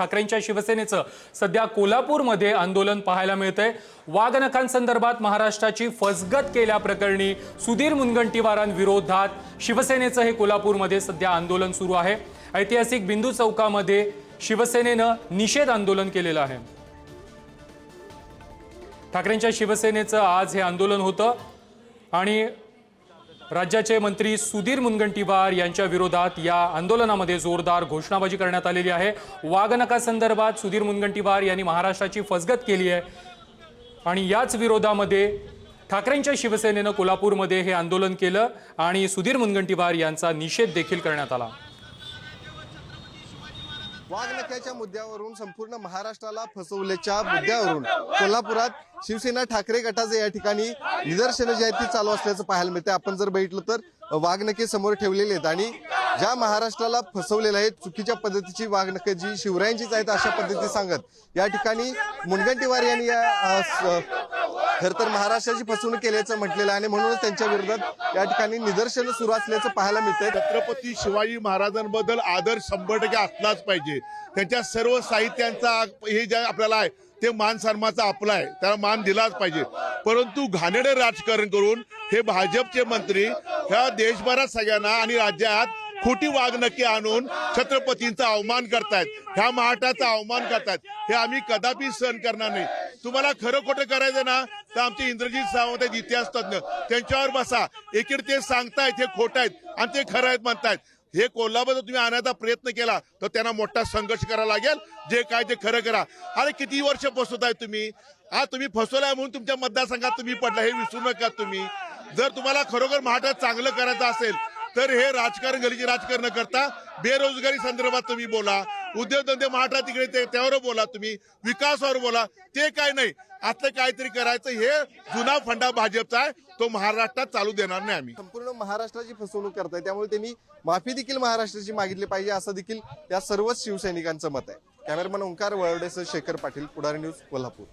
ठाकरेंच्या शिवसेनेचं. सध्या कोल्हापूरमध्ये आंदोलन पाहायला मिळतंय. वाघनखांसंदर्भात महाराष्ट्राची फसगत केल्याप्रकरणी सुधीर मुनगंटीवारांविरोधात शिवसेनेचं हे कोल्हापूरमध्ये सध्या आंदोलन सुरू आहे. ऐतिहासिक बिंदू चौकामध्ये शिवसेनेनं निषेध आंदोलन केलेलं आहे. ठाकरेंच्या शिवसेनेचं आज हे आंदोलन होतं. आणि राज्याचे मंत्री सुधीर मुनगंटीवार यांच्या विरोधात या आंदोलनामध्ये जोरदार घोषणाबाजी करण्यात आलेली आहे. वाघनकासंदर्भात सुधीर मुनगंटीवार यांनी महाराष्ट्राची फसगत केली आहे. आणि याच विरोधामध्ये ठाकरेंच्या शिवसेनेनं कोल्हापूरमध्ये हे आंदोलन केलं आणि सुधीर मुनगंटीवार यांचा निषेध देखील करण्यात आला. वाघनख्याच्या मुद्द्यावरून संपूर्ण महाराष्ट्राला फसवल्याच्या मुद्द्यावरून कोल्हापुरात शिवसेना ठाकरे गटाचे या ठिकाणी निदर्शनं जी आहेत ती चालू असल्याचं पाहायला मिळते आपण जर बघितलं तर वाघनखे समोर ठेवलेले आहेत आणि ज्या महाराष्ट्राला फसवलेलं आहे चुकीच्या पद्धतीची वाघनखे जी शिवरायांचीच आहेत अशा पद्धती सांगत. या ठिकाणी मुनगंटीवार यांनी या खर तर महाराष्ट्राची फसवणूक केल्याचं म्हटलेलं आहे आणि म्हणूनच त्यांच्या विरोधात या ठिकाणी निदर्शनं सुरू असल्याचं पाहायला मिळतंय. छत्रपती शिवाजी महाराजांबद्दल आदर शंभर टक्के असलाच पाहिजे. त्यांच्या सर्व साहित्यांचा हे जे आपल्याला आहे ते मान सन्माचा आपला आहे. त्याला मान दिलाच पाहिजे. परंतु घाणेडे राजकारण करून हे भाजपचे मंत्री ह्या देशभरात सगळ्यांना आणि राज्यात खोटी वागणुकी आणून छत्रपतींचा अवमान करतायत. ह्या महाटाचा अवमान करतायत. हे आम्ही कदापि सहन करणार नाही. तुम्हाला खरं खोटं करायचं ना तर आमचे इंद्रजित सावंत आहेत इतिहास तज्ञ त्यांच्यावर बसा. एकीकडे ते सांगतायत हे खोट आहेत आणि ते खरं आहेत म्हणतायत. हे कोल्हापूर जर तुम्ही आणायचा प्रयत्न केला तर त्यांना मोठा संघर्ष करावा लागेल. जे काय ते खरं करा. अरे किती वर्ष फसवताय तुम्ही? आज तुम्ही फसवलाय म्हणून तुमच्या मतदारसंघात तुम्ही पडला हे विसरू नका तुम्ही. जर तुम्हाला खरोखर महाराष्ट्रात चांगलं करायचं असेल तर हे राजकारण गलीचे राजकारण करता बेरोजगारी संदर्भात तुम्ही बोला उद्योगधंदे महाटा तिकडे ते- त्यावर बोला तुम्ही विकासावर बोला ते काय नाही. आता काहीतरी करायचं हे जुना फंडा भाजपचा आहे तो महाराष्ट्रात चालू देणार नाही आम्ही. संपूर्ण महाराष्ट्राची फसवणूक करताय त्यामुळे त्यांनी माफी देखील महाराष्ट्राची मागितली पाहिजे असं देखील त्या सर्वच शिवसैनिकांचं मत आहे. कॅमेरामन ओंकार वळवडेसह शेखर पाटील पुढारी न्यूज कोल्हापूर.